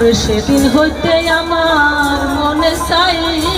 ওরে সেদিন হইতে আমার মনে চাই।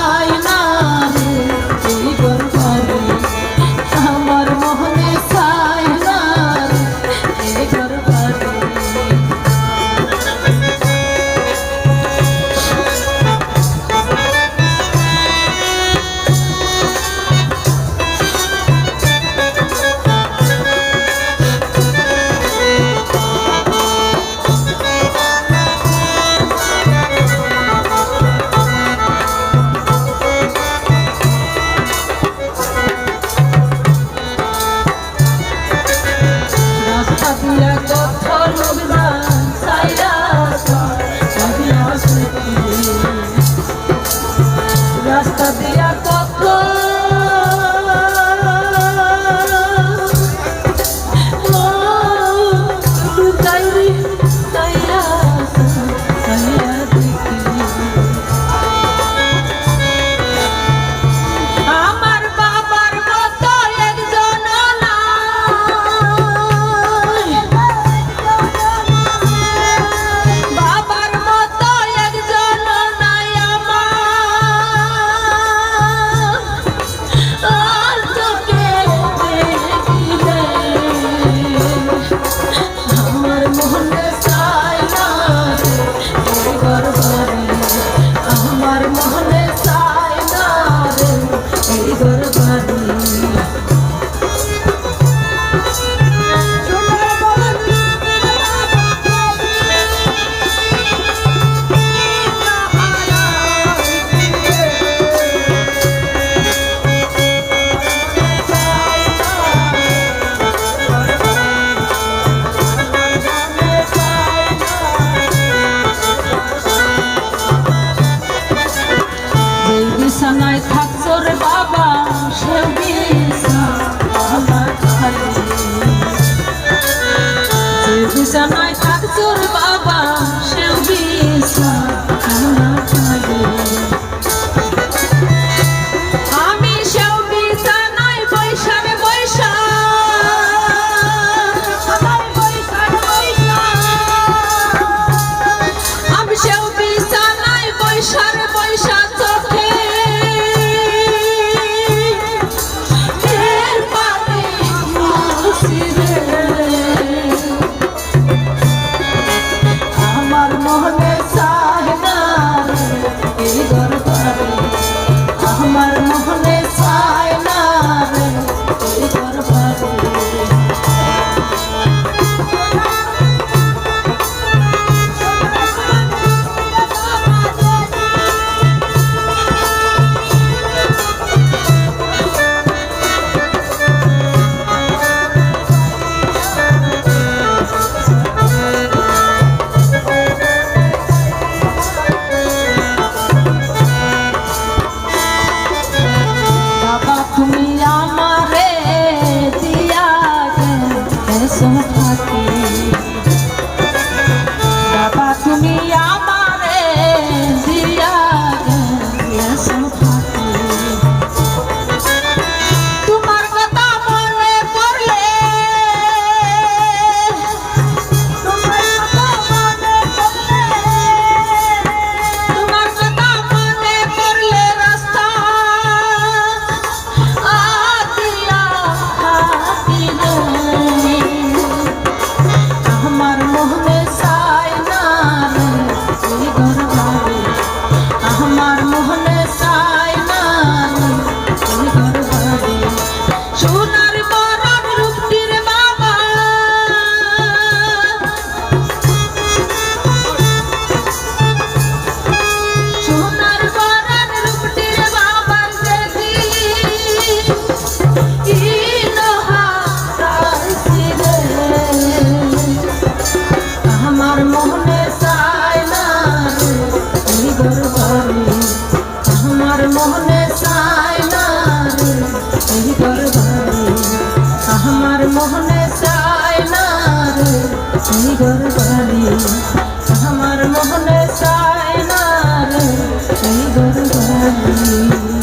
তুমি আমার মোহনে চায় না রে। সেই ঘর বাড়ি, আমার মোহনে চায় না রে। সেই ঘর বাড়ি।